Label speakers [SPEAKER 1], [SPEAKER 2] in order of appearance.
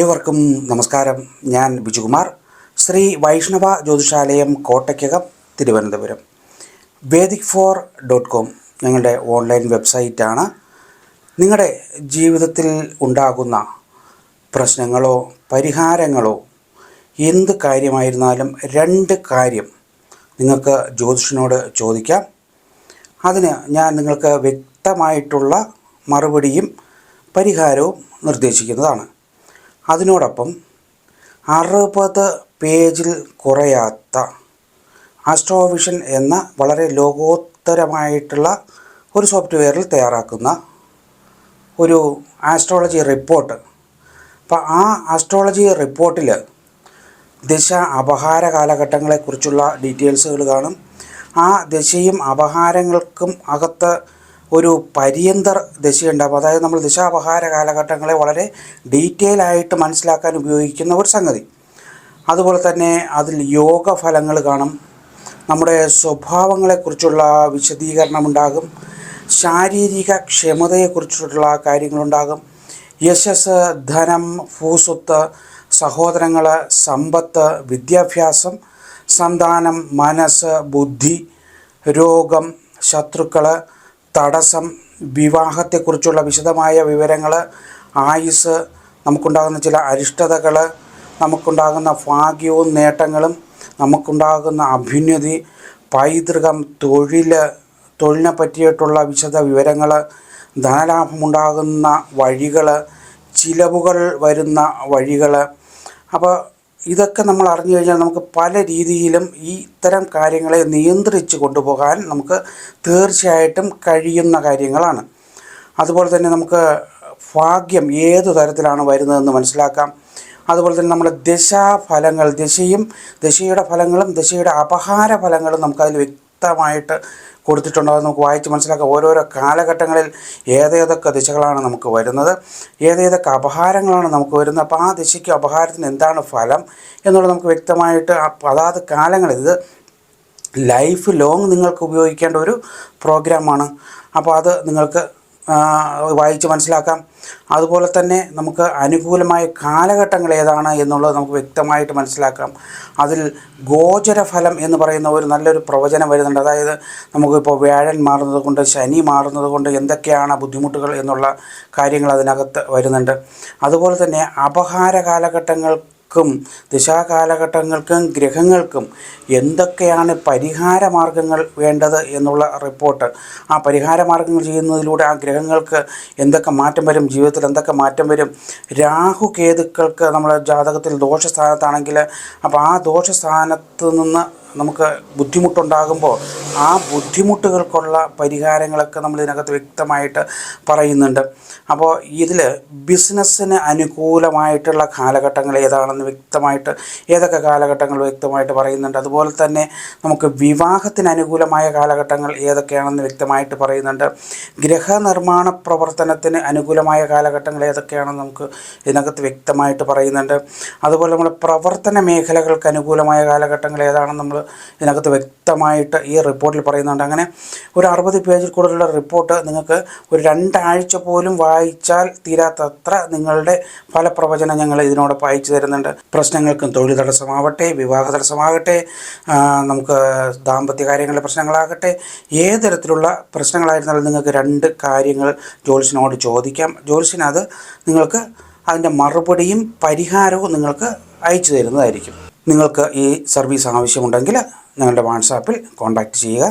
[SPEAKER 1] ഏവർക്കും നമസ്കാരം. ഞാൻ Bijukumar. Shri Vaishnava Jyothishalayam Kottakkakam Thiruvananthapuram. Vedic four dot com ഞങ്ങളുടെ ഓൺലൈൻ വെബ്സൈറ്റാണ്. നിങ്ങളുടെ ജീവിതത്തിൽ ഉണ്ടാകുന്ന പ്രശ്നങ്ങളോ പരിഹാരങ്ങളോ എന്ത് കാര്യമായിരുന്നാലും രണ്ട് കാര്യം നിങ്ങൾക്ക് ജ്യോതിഷനോട് ചോദിക്കാം. അതിന് ഞാൻ നിങ്ങൾക്ക് വ്യക്തമായിട്ടുള്ള മറുപടിയും പരിഹാരവും നിർദ്ദേശിക്കുന്നതാണ്. അതിനോടൊപ്പം അറുപത് പേജിൽ കുറയാത്ത ആസ്ട്രോവിഷൻ എന്ന വളരെ ലോകോത്തരമായിട്ടുള്ള ഒരു സോഫ്റ്റ്വെയറിൽ തയ്യാറാക്കുന്ന ഒരു ആസ്ട്രോളജി റിപ്പോർട്ട്. അപ്പോൾ ആ ആസ്ട്രോളജി റിപ്പോർട്ടിൽ ദിശ അപഹാര കാലഘട്ടങ്ങളെക്കുറിച്ചുള്ള ഡീറ്റെയിൽസുകൾ കാണും. ആ ദിശയും അപഹാരങ്ങൾക്കും അകത്ത് ഒരു പര്യന്തർ ദശയുണ്ടാവും അതായത് നമ്മൾ ദശാപഹാര കാലഘട്ടങ്ങളെ വളരെ ഡീറ്റെയിൽ ആയിട്ട് മനസ്സിലാക്കാൻ ഉപയോഗിക്കുന്ന ഒരു സംഗതി. അതുപോലെ തന്നെ അതിൽ യോഗ ഫലങ്ങൾ കാണും. നമ്മുടെ സ്വഭാവങ്ങളെക്കുറിച്ചുള്ള വിശദീകരണം ഉണ്ടാകും. ശാരീരിക ക്ഷമതയെക്കുറിച്ചുള്ള കാര്യങ്ങളുണ്ടാകും. യശസ് ധനം ഭൂസ്വത്ത് സഹോദരങ്ങൾ സമ്പത്ത് വിദ്യാഭ്യാസം സന്താനം മനസ്സ് ബുദ്ധി രോഗം ശത്രുക്കൾ തടസ്സം വിവാഹത്തെക്കുറിച്ചുള്ള വിശദമായ വിവരങ്ങൾ ആയുസ് നമുക്കുണ്ടാകുന്ന ചില അരിഷ്ടതകൾ നമുക്കുണ്ടാകുന്ന ഭാഗ്യവും നേട്ടങ്ങളും നമുക്കുണ്ടാകുന്ന അഭ്യുന്നതി പൈതൃകം തൊഴിൽ തൊഴിലിനെ പറ്റിയിട്ടുള്ള വിശദ വിവരങ്ങൾ ധനലാഭമുണ്ടാകുന്ന വഴികൾ ചിലവുകൾ വരുന്ന വഴികൾ അപ്പോൾ ഇതൊക്കെ നമ്മൾ അറിഞ്ഞു കഴിഞ്ഞാൽ നമുക്ക് പല രീതിയിലും ഈ ഇത്തരം കാര്യങ്ങളെ നിയന്ത്രിച്ച് കൊണ്ടുപോകാൻ നമുക്ക് തീർച്ചയായിട്ടും കഴിയുന്ന കാര്യങ്ങളാണ്. അതുപോലെ തന്നെ നമുക്ക് ഭാഗ്യം ഏതു തരത്തിലാണ് വരുന്നതെന്ന് മനസ്സിലാക്കാം. അതുപോലെ തന്നെ നമ്മുടെ ദശാഫലങ്ങൾ ദശയും ദശയുടെ ഫലങ്ങളും ദശയുടെ അപഹാര ഫലങ്ങളും നമുക്കതിൽ വ്യക്തമായിട്ട് കൊടുത്തിട്ടുണ്ട് നമുക്ക് വായിച്ച് മനസ്സിലാക്കാം. ഓരോരോ കാലഘട്ടങ്ങളിൽ ഏതേതൊക്കെ ദിശകളാണ് നമുക്ക് വരുന്നത് ഏതേതൊക്കെ അപഹാരങ്ങളാണ് നമുക്ക് വരുന്നത്. അപ്പോൾ ആ ദിശയ്ക്ക് അപഹാരത്തിന് എന്താണ് ഫലം എന്നുള്ളത് നമുക്ക് വ്യക്തമായിട്ട് അതാത് കാലങ്ങളിൽ ഇത് ലൈഫ് ലോങ് നിങ്ങൾക്ക് ഉപയോഗിക്കേണ്ട ഒരു പ്രോഗ്രാമാണ്. അപ്പോൾ അത് നിങ്ങൾക്ക് വായിച്ച് മനസ്സിലാക്കാം. അതുപോലെ തന്നെ നമുക്ക് അനുകൂലമായ കാലഘട്ടങ്ങൾ ഏതാണ് എന്നുള്ളത് നമുക്ക് വ്യക്തമായിട്ട് മനസ്സിലാക്കാം. അതിൽ ഗോചരഫലം എന്ന് പറയുന്ന ഒരു നല്ലൊരു പ്രവചനം വരുന്നുണ്ട്. അതായത് നമുക്കിപ്പോൾ വ്യാഴൻ മാറുന്നത് കൊണ്ട് ശനി മാറുന്നത് കൊണ്ട് എന്തൊക്കെയാണ് ബുദ്ധിമുട്ടുകൾ എന്നുള്ള കാര്യങ്ങൾ അതിനകത്ത് വരുന്നുണ്ട്. അതുപോലെ തന്നെ അപഹാര കാലഘട്ടങ്ങൾ ക്കും ദിശാകാലഘട്ടങ്ങൾക്കും ഗ്രഹങ്ങൾക്കും എന്തൊക്കെയാണ് പരിഹാര മാർഗങ്ങൾ വേണ്ടത് എന്നുള്ള റിപ്പോർട്ട്. ആ പരിഹാര മാർഗങ്ങൾ ചെയ്യുന്നതിലൂടെ ആ ഗ്രഹങ്ങൾക്ക് എന്തൊക്കെ മാറ്റം വരും ജീവിതത്തിൽ എന്തൊക്കെ മാറ്റം വരും? രാഹു കേതുക്കൾക്ക് നമ്മുടെ ജാതകത്തിൽ ദോഷസ്ഥാനത്താണെങ്കിൽ അപ്പോൾ ആ ദോഷസ്ഥാനത്ത് നിന്ന് നമുക്ക് ബുദ്ധിമുട്ടുണ്ടാകുമ്പോൾ ആ ബുദ്ധിമുട്ടുകൾക്കുള്ള പരിഹാരങ്ങളൊക്കെ നമ്മൾ ഇതിനകത്ത് വ്യക്തമായിട്ട് പറയുന്നുണ്ട്. അപ്പോൾ ഇതിൽ ബിസിനസ്സിന് അനുകൂലമായിട്ടുള്ള കാലഘട്ടങ്ങൾ ഏതാണെന്ന് വ്യക്തമായിട്ട് ഏതൊക്കെ കാലഘട്ടങ്ങൾ വ്യക്തമായിട്ട് പറയുന്നുണ്ട്. അതുപോലെ തന്നെ നമുക്ക് വിവാഹത്തിന് അനുകൂലമായ കാലഘട്ടങ്ങൾ ഏതൊക്കെയാണെന്ന് വ്യക്തമായിട്ട് പറയുന്നുണ്ട്. ഗ്രഹനിർമ്മാണ പ്രവർത്തനത്തിന് അനുകൂലമായ കാലഘട്ടങ്ങൾ ഏതൊക്കെയാണെന്ന് നമുക്ക് ഇതിനകത്ത് വ്യക്തമായിട്ട് പറയുന്നുണ്ട്. അതുപോലെ നമ്മൾ പ്രവർത്തന മേഖലകൾക്ക് അനുകൂലമായ കാലഘട്ടങ്ങൾ ഏതാണെന്ന് നമ്മൾ ഇതിനകത്ത് വ്യക്തമായിട്ട് ഈ റിപ്പോർട്ടിൽ പറയുന്നുണ്ട്. അങ്ങനെ ഒരു അറുപത് പേജിൽ കൂടുതലുള്ള റിപ്പോർട്ട് നിങ്ങൾക്ക് ഒരു രണ്ടാഴ്ച പോലും വായിച്ചാൽ തീരാത്തത്ര നിങ്ങളുടെ ഫലപ്രവചനം ഞങ്ങൾ ഇതിനോടൊപ്പം അയച്ചു തരുന്നുണ്ട്. പ്രശ്നങ്ങൾക്കും തൊഴിൽ തടസ്സമാവട്ടെ വിവാഹ തടസ്സമാകട്ടെ നമുക്ക് ദാമ്പത്യ കാര്യങ്ങളിലെ പ്രശ്നങ്ങളാകട്ടെ ഏത് തരത്തിലുള്ള പ്രശ്നങ്ങളായിരുന്നാലും നിങ്ങൾക്ക് രണ്ട് കാര്യങ്ങൾ ജോലിസിനോട് ചോദിക്കാം. ജോലിസിനത് നിങ്ങൾക്ക് അതിന്റെ മറുപടിയും പരിഹാരവും നിങ്ങൾക്ക് അയച്ചു തരുന്നതായിരിക്കും. നിങ്ങൾക്ക് ഈ സർവീസ് ആവശ്യമുണ്ടെങ്കിൽ ഞങ്ങളുടെ വാട്സാപ്പിൽ കോൺടാക്റ്റ് ചെയ്യുക.